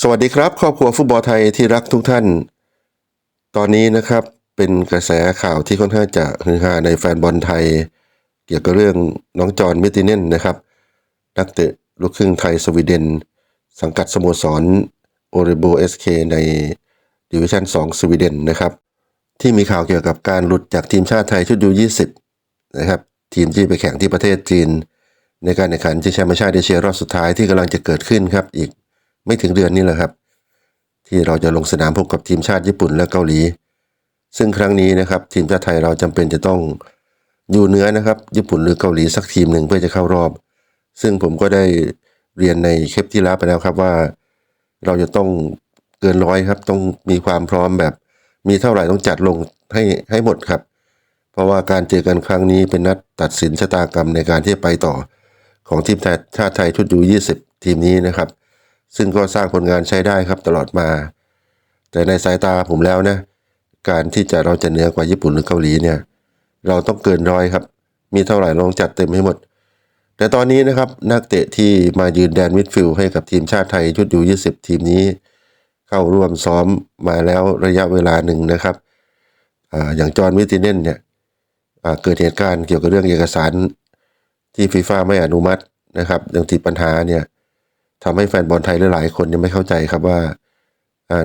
สวัสดีครับ ครอบครัวฟุตบอลไทยที่รักทุกท่าน ตอนนี้นะครับเป็นกระแสข่าวที่ค่อนข้างจะฮือฮาในแฟนบอลไทย เกี่ยวกับเรื่องน้องจอห์นมิติเนนนะครับ นักเตะลูกครึ่งไทยสวีเดน สังกัดสโมสรโอริโบเอสเคในดิวิชั่น 2 สวีเดนนะครับ ที่มีข่าวเกี่ยวกับการหลุดจากทีมชาติไทยชุดยู20นะครับทีมที่ไปแข่งที่ประเทศจีน ในการแข่งขันชิงแชมป์ชาติเอเชียรอบสุดท้ายที่กำลังจะเกิดขึ้นครับ อีกไม่ถึงเดือนนี้แหละครับ ที่เราจะลงสนามพบกับทีมชาติญี่ปุ่นและเกาหลี ซึ่งครั้งนี้นะครับทีมชาติไทยเราจำเป็นจะต้องอยู่เหนือนะครับ ญี่ปุ่นหรือเกาหลีสักทีมหนึ่งเพื่อจะเข้ารอบ ซึ่งผมก็ได้เรียนในคลิปที่แล้วไปแล้วครับว่า เราจะต้องเกินร้อยครับ ต้องมีความพร้อมแบบมีเท่าไหร่ต้องจัดลงให้ให้หมดครับ เพราะว่าการเจอกันครั้งนี้เป็นนัดตัดสินชะตากรรมในการที่ไปต่อ ของทีมชาติไทยชุดยู20 ทีมนี้นะครับ ซึ่งก็สร้างผลงานใช้ได้ครับตลอดมา แต่ในสายตาผมแล้วนะ การที่จะเราจะเหนือกว่าญี่ปุ่นหรือเกาหลีเนี่ย เราต้องเกินร้อยครับ มีเท่าไหร่ลองจัดเต็มให้หมด แต่ตอนนี้นะครับนักเตะที่มายืนแดนมิดฟิลด์ให้กับทีมชาติไทยชุดยู20 ทีมนี้ เข้าร่วมซ้อมมาแล้วระยะเวลาหนึ่งนะครับออย่างจอห์นวิติเนนเนี่ยเกิดเหตุการณ์เกี่ยวกับเรื่องเอกสาร ที่ฟีฟ่าไม่อนุมัตินะครับเรื่องที่ปัญหาเนี่ยทำให้แฟนบอลไทยหลายๆคนยังไม่เข้าใจครับว่า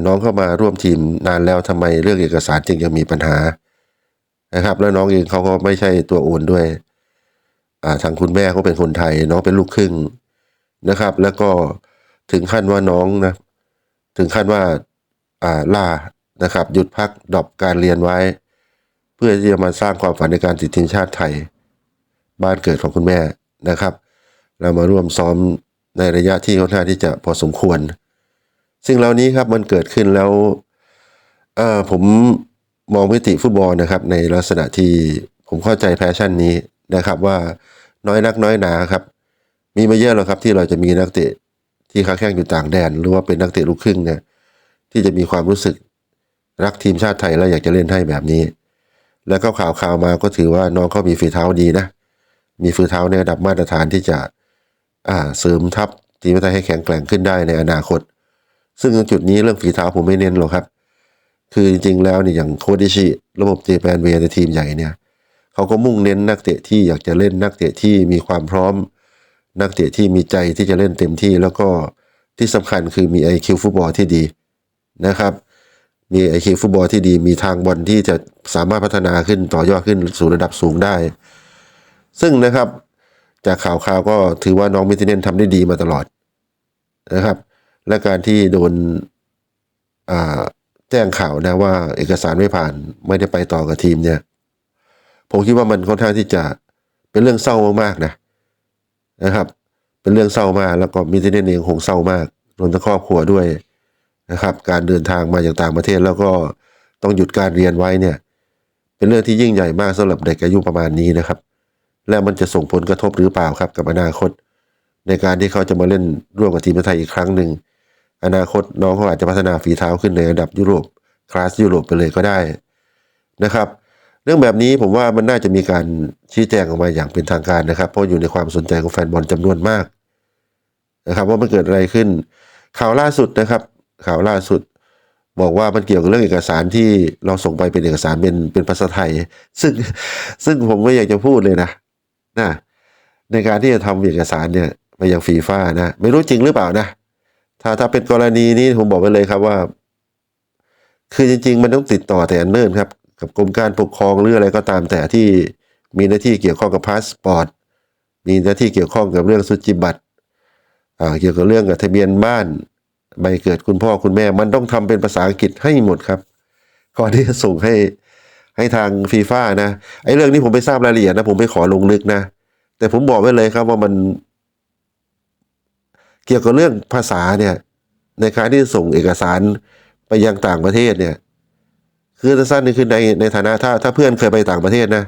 น้องเข้ามาร่วมทีมนานแล้วทำไมเรื่องเอกสารจึงยังมีปัญหานะครับ แล้วน้องเองเขาก็ไม่ใช่ตัวโอนด้วยทางคุณแม่เขาเป็นคนไทย น้องเป็นลูกครึ่งนะครับ แล้วก็ถึงขั้นว่าน้องนะถึงขั้นว่าอ่าล่านะครับ หยุดพักดรอปการเรียนไว้ เพื่อที่จะมาสร้างความฝันในการติดทีมชาติไทย บ้านเกิดของคุณแม่นะครับ เรามาร่วมซ้อมในระยะที่ค่อนข้างที่จะพอสมควร สิ่งเหล่านี้ครับมันเกิดขึ้นแล้วผมมองมิติฟุตบอลนะครับ ในลักษณะที่ผมเข้าใจแพชชั่นนี้นะครับว่าน้อยนักน้อยหนาครับ มีมาเยอะแล้วครับที่เราจะมีนักเตะที่ค้าแข่งอยู่ต่างแดน หรือว่าเป็นนักเตะลูกครึ่งเนี่ยที่จะมีความรู้สึกรักทีมชาติไทยแล้วอยากจะเล่นให้แบบนี้ แล้วก็ข่าวข่าวมาก็ถือว่าน้องเขามีฝีเท้าดีนะ มีฝีเท้าในระดับมาตรฐานที่จะเสริมทัพทีมชาติไทยให้แข็งแกร่งขึ้นได้ในอนาคต ซึ่งตรงจุดนี้เรื่องฝีเท้าผมไม่เน้นหรอกครับ คือจริงๆแล้วเนี่ยอย่างโคดิชิระบบเจแปนเวในทีมใหญ่เนี่ยเขาก็มุ่งเน้นนักเตะที่อยากจะเล่นนักเตะที่มีความพร้อม นักเตะที่มีใจที่จะเล่นเต็มที่ แล้วก็ที่สำคัญคือมี IQ ฟุตบอลที่ดีนะครับ มี IQ ฟุตบอลที่ดีมีทางบอลที่จะสามารถพัฒนาขึ้นต่อยอดขึ้นสู่ระดับสูงได้ ซึ่งนะครับจากข่าวข่าวก็ถือว่าน้องมิทิเนนทำได้ดีมาตลอดนะครับ และการที่โดนแจ้งข่าวนะว่าเอกสารไม่ผ่านไม่ได้ไปต่อกับทีมเนี่ย ผมคิดว่ามันค่อนข้างที่จะเป็นเรื่องเศร้ามากๆนะนะครับ เป็นเรื่องเศร้ามากแล้วก็มิทิเนนเองคงเศร้ามากรวมทั้งครอบครัวด้วยนะครับ การเดินทางมาจากต่างประเทศแล้วก็ต้องหยุดการเรียนไว้เนี่ย เป็นเรื่องที่ยิ่งใหญ่มากสำหรับเด็กอายุประมาณนี้นะครับ และมันจะส่งผลกระทบหรือเปล่าครับกับอนาคต ในการที่เขาจะมาเล่นร่วมกับทีมไทยอีกครั้งหนึ่งอนาคตน้องเขาอาจจะพัฒนาฝีเท้าขึ้นในระดับยุโรปคลาสยุโรปไปเลยก็ได้นะครับ เรื่องแบบนี้ผมว่ามันน่าจะมีการชี้แจงออกมาอย่างเป็นทางการนะครับ เพราะอยู่ในความสนใจของแฟนบอลจำนวนมากนะครับ ว่ามันเกิดอะไรขึ้น ข่าวล่าสุดนะครับ ข่าวล่าสุด บอกว่ามันเกี่ยวกับเรื่องเอกสารที่เราส่งไปเป็นเอกสารเป็นเป็นภาษาไทย ซึ่งซึ่งผมไม่อยากจะพูดเลยนะ นะในการที่จะทำเอกสารเนี่ยไปยังฟีฟ่านะไม่รู้จริงหรือเปล่านะ ถ้าถ้าเป็นกรณีนี้ผมบอกไปเลยครับว่า คือจริง ๆ มันต้องติดต่อแต่อันเนิ่นครับกับกรมการปกครองหรืออะไรก็ตามแต่ที่มีหน้าที่เกี่ยวข้องกับพาสปอร์ตมีหน้าที่เกี่ยวข้องกับเรื่องสุจิบัตรเกี่ยวกับเรื่องกับทะเบียนบ้านใบเกิดคุณพ่อคุณแม่ มันต้องทำเป็นภาษาอังกฤษให้หมดครับก่อนที่จะส่งให้ ให้ทางฟีฟ่านะไอ้เรื่องนี้ผมไปทราบรายละเอียดนะ ผมไปขอลงลึกนะ แต่ผมบอกไว้เลยครับว่ามัน เกี่ยวกับเรื่องภาษาเนี่ย ในการที่ส่งเอกสารไปยังต่างประเทศเนี่ย คือสั้นนี่คือในในฐานะถ้าถ้าเพื่อนเคยไปต่างประเทศนะ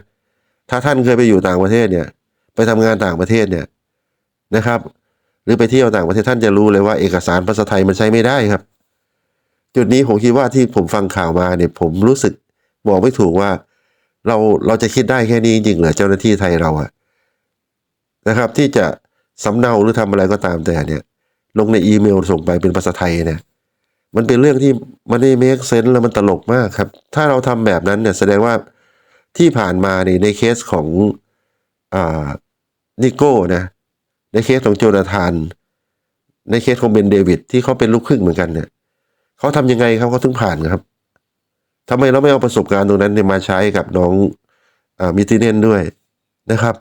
ถ้าท่านเคยไปอยู่ต่างประเทศเนี่ย ไปทำงานต่างประเทศเนี่ยนะครับ หรือไปเที่ยวต่างประเทศท่านจะรู้เลยว่าเอกสารภาษาไทยมันใช้ไม่ได้ครับ จุดนี้ผมคิดว่าที่ผมฟังข่าวมาเนี่ย ผมรู้สึก บอกไม่ถูกว่า เราเราจะคิดได้แค่นี้จริงเหรอเจ้าหน้าที่ไทยเราอะนะครับ ที่จะสำเนาหรือทำอะไรก็ตามแต่เนี่ย ลงในอีเมลส่งไปเป็นภาษาไทยเนี่ย มันเป็นเรื่องที่มันไม่เมคเซนส์แล้วมันตลกมากครับ ถ้าเราทำแบบนั้นเนี่ยแสดงว่าที่ผ่านมาในในเคสของอ่านิโก้นะในเคสของโจนาธาน ในเคสของเบนเดวิดที่เขาเป็นลูกครึ่งเหมือนกันเนี่ยเขาทำยังไงครับเขาถึงผ่านครับ ทำไมเราไม่เอาประสบการณ์ตรงนั้นเนี่ยมาใช้กับน้องอมิติเนนด้วยนะครับ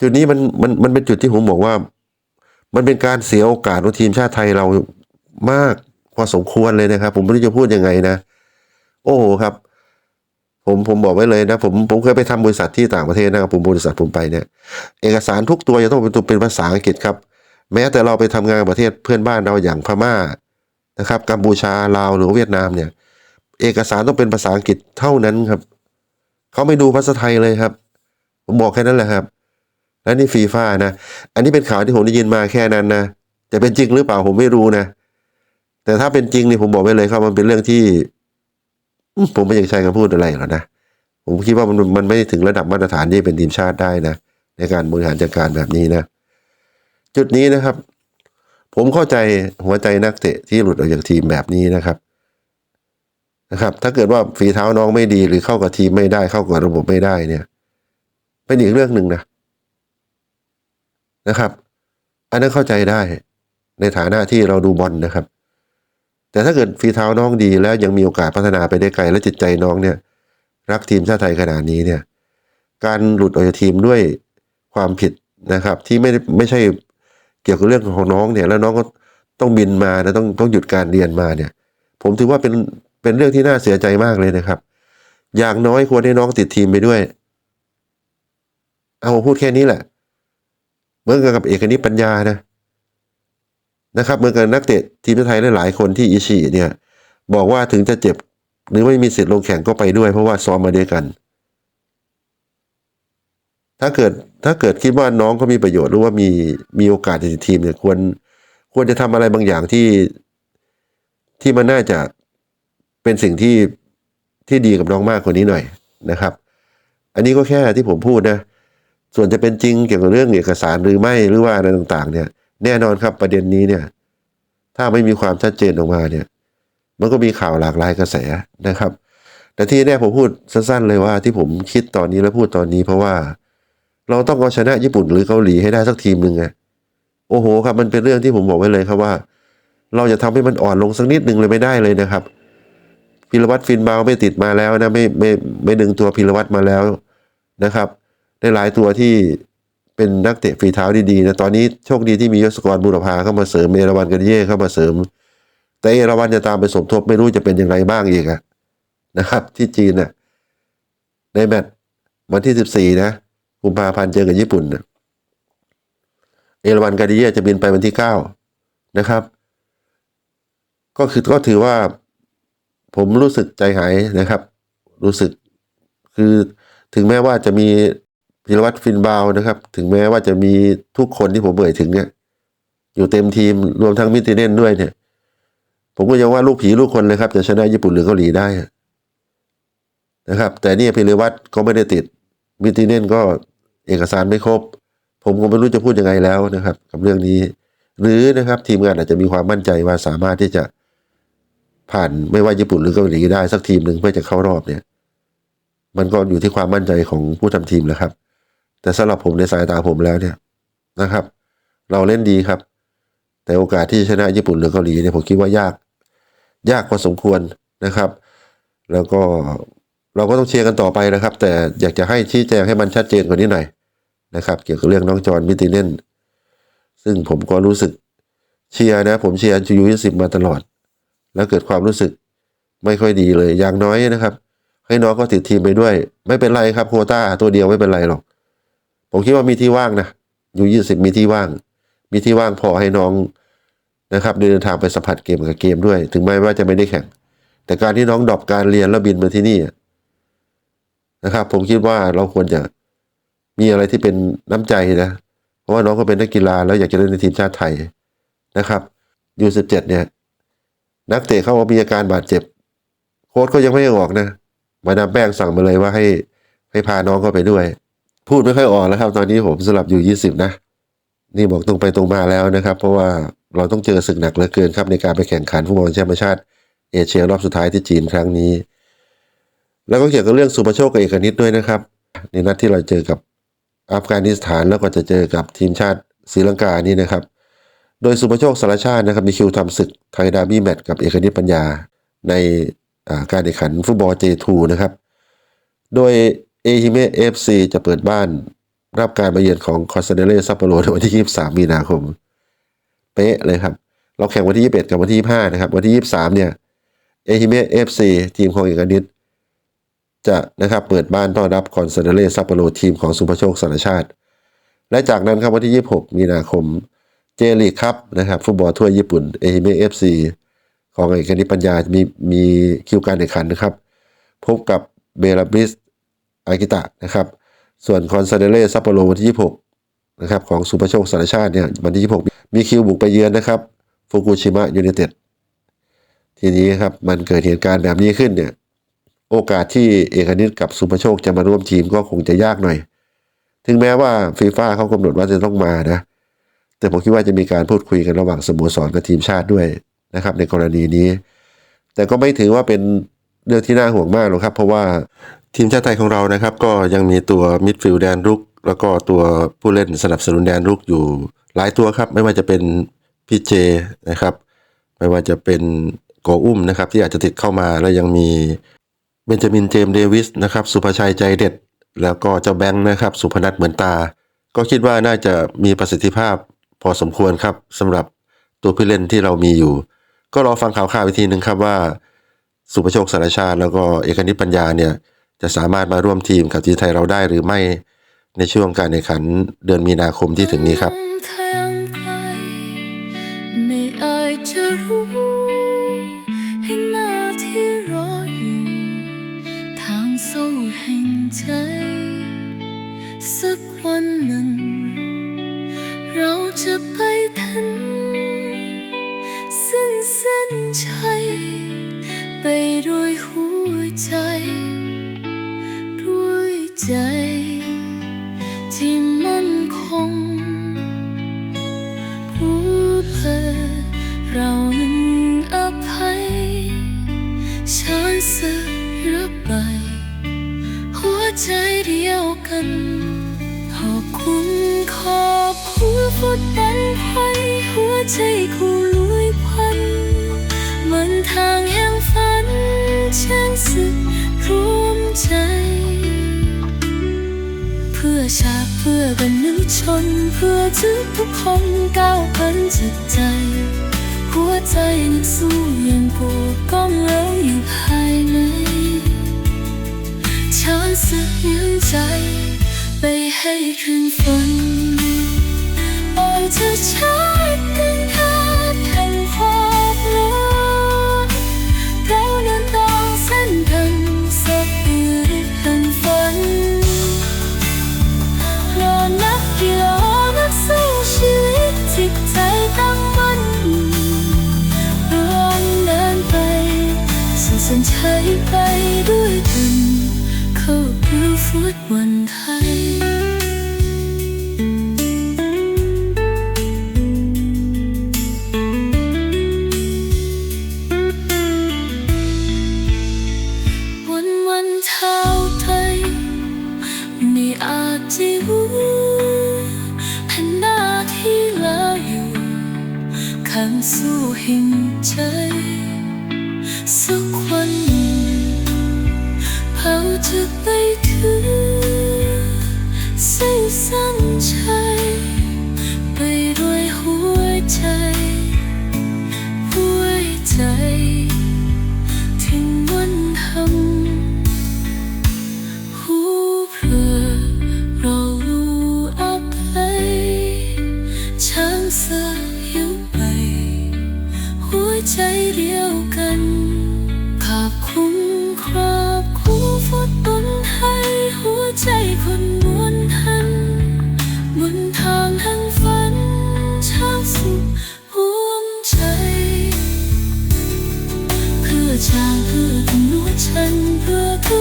จุดนี้มันมันมันเป็นจุดที่ผมบอกว่า มันเป็นการเสียโอกาสของทีมชาติไทยเรามากพอสมควรเลยนะครับ ผมไม่รู้จะพูดยังไงนะ โอ้โหครับ ผมผมบอกไว้เลยนะ ผมผมเคยไปทำบริษัทที่ต่างประเทศนะครับผมบริษัทผมไปเนี่ย เอกสารทุกตัวจะต้องเป็นตัวเป็นภาษาอังกฤษครับ แม้แต่เราไปทำงานประเทศเพื่อนบ้านเราอย่างพม่านะครับ กัมพูชาลาวหรือเวียดนามเนี่ย เอกสารต้องเป็นภาษาอังกฤษเท่านั้นครับ เขาไม่ดูภาษาไทยเลยครับ ผมบอกแค่นั้นแหละครับ และนี่ฟีฟ่านะ อันนี้เป็นข่าวที่ผมได้ยินมาแค่นั้นนะจะเป็นจริงหรือเปล่าผมไม่รู้นะ แต่ถ้าเป็นจริงนี่ผมบอกไว้เลยครับมันเป็นเรื่องที่ ผมไม่อยากใช้คำพูดอะไรหรอกนะ ผมคิดว่ามันมันไม่ถึงระดับมาตรฐานที่เป็นทีมชาติได้นะ ในการบริหารจัดการแบบนี้นะ จุดนี้นะครับ ผมเข้าใจหัวใจนักเตะที่หลุดออกจากทีมแบบนี้นะครับ นะครับ ถ้าเกิดว่าฝีเท้าน้องไม่ดีหรือเข้ากับทีมไม่ได้เข้ากับระบบไม่ได้เนี่ยเป็นอีกเรื่องหนึ่งนะนะครับ อันนั้นเข้าใจได้ในฐานะที่เราดูบอลนะครับ แต่ถ้าเกิดฝีเท้าน้องดีแล้วยังมีโอกาสพัฒนาไปได้ไกล และจิตใจน้องเนี่ย รักทีมชาติไทยขนาดนี้เนี่ย การหลุดออกจากทีมด้วยความผิดนะครับ ที่ไม่ได้ไม่ใช่เกี่ยวกับเรื่องของน้องเนี่ย แล้วน้องก็ต้องบินมานะต้องต้องหยุดการเรียนมาเนี่ย ผมถือว่าเป็น เป็นเรื่องที่น่าเสียใจมากเลยนะครับ อย่างน้อยควรให้น้องติดทีมไปด้วย เอาพูดแค่นี้แหละ เหมือนกับเอกนิปัญญานะนะครับเหมือนกับนักเตะทีมชาติไทยหลายๆคนที่อิชิเนี่ย บอกว่าถึงจะเจ็บ หรือไม่มีสิทธิ์ลงแข่งก็ไปด้วย เพราะว่าซ้อมมาด้วยกัน ถ้าเกิดถ้าเกิดคิดว่าน้องเขามีประโยชน์หรือว่ามีมีโอกาสในทีมเนี่ยควรควรจะทำอะไรบางอย่างที่ที่มันน่าจะ เป็นสิ่งที่ที่ดีกับน้องมากกว่านี้หน่อยนะครับ อันนี้ก็แค่ที่ผมพูดนะ ส่วนจะเป็นจริงเกี่ยวกับเรื่องเอกสารหรือไม่หรือว่าอะไรต่างๆ เนี่ย แน่นอนครับประเด็นนี้เนี่ย ถ้าไม่มีความชัดเจนออกมาเนี่ย มันก็มีข่าวหลากหลายกระแสนะครับ แต่ที่แน่ผมพูดสั้นๆเลยว่าที่ผมคิดตอนนี้และพูดตอนนี้ เพราะว่าเราต้องเอาชนะญี่ปุ่นหรือเกาหลีให้ได้สักทีมหนึ่งไงโอ้โหครับมันเป็นเรื่องที่ผมบอกไว้เลยครับว่า เราจะทำให้มันอ่อนลงสักนิดหนึ่งเลยไม่ได้เลยนะครับ พิรวัตรฟินบาไม่ติดมาแล้วนะไม่ไม่ไม่ดึงตัวพิรวัตรมาแล้วนะครับได้หลายตัวที่เป็นนักเตะฝีเท้าดีๆนะตอนนี้โชคดีที่มียศกรบุรพาเข้ามาเสริมเอราวันกันเย่เข้ามาเสริม แต่เอราวันจะตามไปสมทบไม่รู้จะเป็นอย่างไรบ้างอีกอะนะครับ ที่จีนน่ะในแมตช์วันที่สิบสี่นะกุมภาพันธ์เจอกับญี่ปุ่นนะเอราวันกันเย่จะบินไปวันที่เก้านะครับ ก็คือก็ถือว่า ผมรู้สึกใจหายนะครับ รู้สึกคือถึงแม้ว่าจะมีพิรวัตรฟินบาวนะครับ ถึงแม้ว่าจะมีทุกคนที่ผมเอ่ยถึงเนี่ย อยู่เต็มทีมรวมทั้งมิติเน่นด้วยเนี่ย ผมก็ยังว่าลูกผีลูกคนเลยครับ จะชนะญี่ปุ่นหรือเกาหลีได้นะครับ แต่นี่พิรวัตรก็ไม่ได้ติดมิติเน่นก็เอกสารไม่ครบ ผมก็ไม่รู้จะพูดยังไงแล้วนะครับ กับเรื่องนี้ หรือนะครับทีมงานอาจจะมีความมั่นใจว่าสามารถที่จะ ผ่านไม่ว่าญี่ปุ่นหรือเกาหลีได้สักทีมหนึ่งเพื่อจะเข้ารอบเนี่ย มันก็อยู่ที่ความมั่นใจของผู้ทำทีมแหล้วครับ แต่สำหรับผมในสายตาผมแล้วเนี่ยนะครับ เราเล่นดีครับ แต่โอกาสที่จะชนะญี่ปุ่นหรือเกาหลีเนี่ยผมคิดว่ายาก ยากพอสมควรนะครับ แล้วก็เราก็ต้องเชียร์กันต่อไปนะครับ แต่อยากจะให้ชี้แจงให้มันชัดเจนกว่านี้หน่อยนะครับ เกี่ยวกับเรื่องน้องจอนมิติเน่นซึ่งผมก็รู้สึกเชียร์นะ ผมเชียร์ยูยี่สิบมาตลอด แล้วเกิดความรู้สึกไม่ค่อยดีเลยอย่างน้อยนะครับ ให้น้องก็ติดทีมไปด้วย ไม่เป็นไรครับโคต้าตัวเดียวไม่เป็นไรหรอก ผมคิดว่ามีที่ว่างนะอยู่ยี่สิบมีที่ว่าง มีที่ว่างพอให้น้องนะครับเดินทางไปสัมผัสเกมกับเกมด้วย ถึงแม้ว่าจะไม่ได้แข่ง แต่การที่น้องดรอปการเรียนแล้วบินมาที่นี่นะครับ ผมคิดว่าเราควรจะมีอะไรที่เป็นน้ำใจนะเพราะว่าน้องก็เป็นนักกีฬาแล้วอยากจะเล่นในทีมชาติไทยนะครับยูสิบเจ็ดเนี่ย นักเตะเขามีอาการบาดเจ็บ โค้ชก็ยังไม่ออกนะ มาดามแป้งสั่งมาเลยว่าให้ให้พาน้องเข้าไปด้วย พูดไม่ค่อยออกแล้วครับ ตอนนี้ผมสลับอยู่ยี่สิบนะ นี่บอกตรงไปตรงมาแล้วนะครับ เพราะว่าเราต้องเจอศึกหนักเหลือเกินครับในการไปแข่งขันฟุตบอลแชมเป์ชาติเอเชียรอบสุดท้ายที่จีนครั้งนี้ แล้วก็เกี่ยวกับเรื่องสุภโชคกับเอกนิตด้วยนะครับ ในนัดที่เราเจอกับอัฟกานิสถานแล้วก็จะเจอกับทีมชาติศรีลังกานี่นะครับ โดยสุภโชคสารชาตินะครับมีคิวทำศึกไทยดาร์บี้แมตช์กับเอกนิตปัญญาในการแข่งขันฟุตบอล J2 นะครับ โดยเอฮิเมะเอฟซีจะเปิดบ้านรับการมาเยือนของคอนซาเดเล่ซัปโปโรในวันที่ 23 มีนาคม เป๊ะเลยครับ เราแข่งวันที่ 21 กับวันที่ 25 นะครับ วันที่ 23 เนี่ยเอฮิเมะเอฟซีทีมของเอกนิตจะนะครับเปิดบ้านต้อนรับคอนซาเดเล่ซัปโปโรทีมของสุภโชคสารชาติ และจากนั้นครับวันที่ 26 มีนาคม เจลีครับนะครับฟุตบอลทั่วญี่ปุ่นเอฮิเมเอฟซีของเอกนิปัญญามีมีคิวการแข่งขันนะครับ พบกับเบลาบิสอากิตะนะครับ ส่วนคอนซาเดเล่ซัปโปโรวันที่ 26 นะครับ ของสุภโชคสารชาติเนี่ยวันที่ 26 มีคิวบุกไปเยือนนะครับฟุกุชิมะยูไนเต็ดทีนี้ครับมันเกิดเหตุการณ์แบบนี้ขึ้นเนี่ยโอกาสที่เอกนิตกับสุภโชคจะมาร่วมทีมก็คงจะยากหน่อย ถึงแม้ว่าฟีฟ่าเขากำหนดว่าจะต้องมานะ แต่ผมคิดว่าจะมีการพูดคุยกันระหว่างสโมสรกับทีมชาติด้วยนะครับ ในกรณีนี้ แต่ก็ไม่ถือว่าเป็นเรื่องที่น่าห่วงมากหรอกครับ เพราะว่าทีมชาติไทยของเรานะครับ ก็ยังมีตัวมิดฟิลด์แดนรุก แล้วก็ตัวผู้เล่นสนับสนุนแดนรุกอยู่หลายตัวครับ ไม่ว่าจะเป็นพี่เจนะครับ ไม่ว่าจะเป็นโกอุ้มนะครับ ที่อาจจะติดเข้ามาแล้วยังมีเบนจามินเจมส์เดวิสนะครับ สุภชัยใจเด็ด แล้วก็เจ้าแบงค์นะครับ สุพนัทเหมือนตา ก็คิดว่าน่าจะมีประสิทธิภาพ อสมควรครับสำหรับตัวผู้เล่นที่เรามีอยู่ ก็รอฟังข่าวข่าวอีกทีหนึ่งครับว่า สุภโชคสารชาติ แล้วก็เอกนิตปัญญาเนี่ยจะสามารถมาร่วมทีมกับทีมไทยเราได้หรือไม่ในช่วงการแข่งขันเดือนมีนาคมที่ถึงนี้ครับ ไปด้วยหัวใจ ด้วยใจ ที่มั่นคงผู้เพอเรานั้นอภัยฉันสึกรับไป หัวใจเดียวกันขอบคุณขอบคุณฟุตบอลไทยหัวใจคู่ลุยควันเหมันทางแห่ง ช่างสึกรวมใจ เพื่อชาติเพื่อบรรลุชน เพื่อทุกทุกคนก้าวพันจิตใจ หัวใจนักสู้ยังปวดก้องเล้าอยู่ภายในฉันสึกยังใจ ไปให้คืนฝันโอ้เธอชาติกัน ใ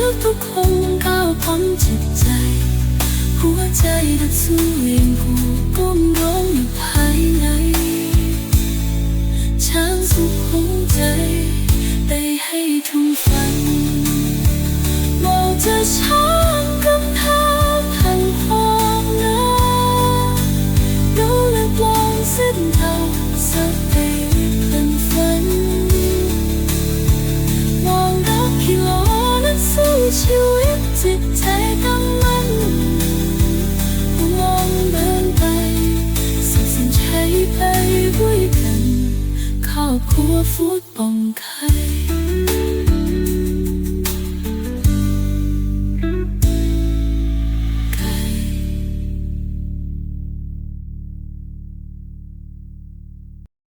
วทุกคนก้าวพ้มจิตใจ หัวใจดัดสู้เรียผู้ก้มร้องอยู่ภายในช้างสุขหัวใจได้ให้ทุ่งฝันมองจะอชา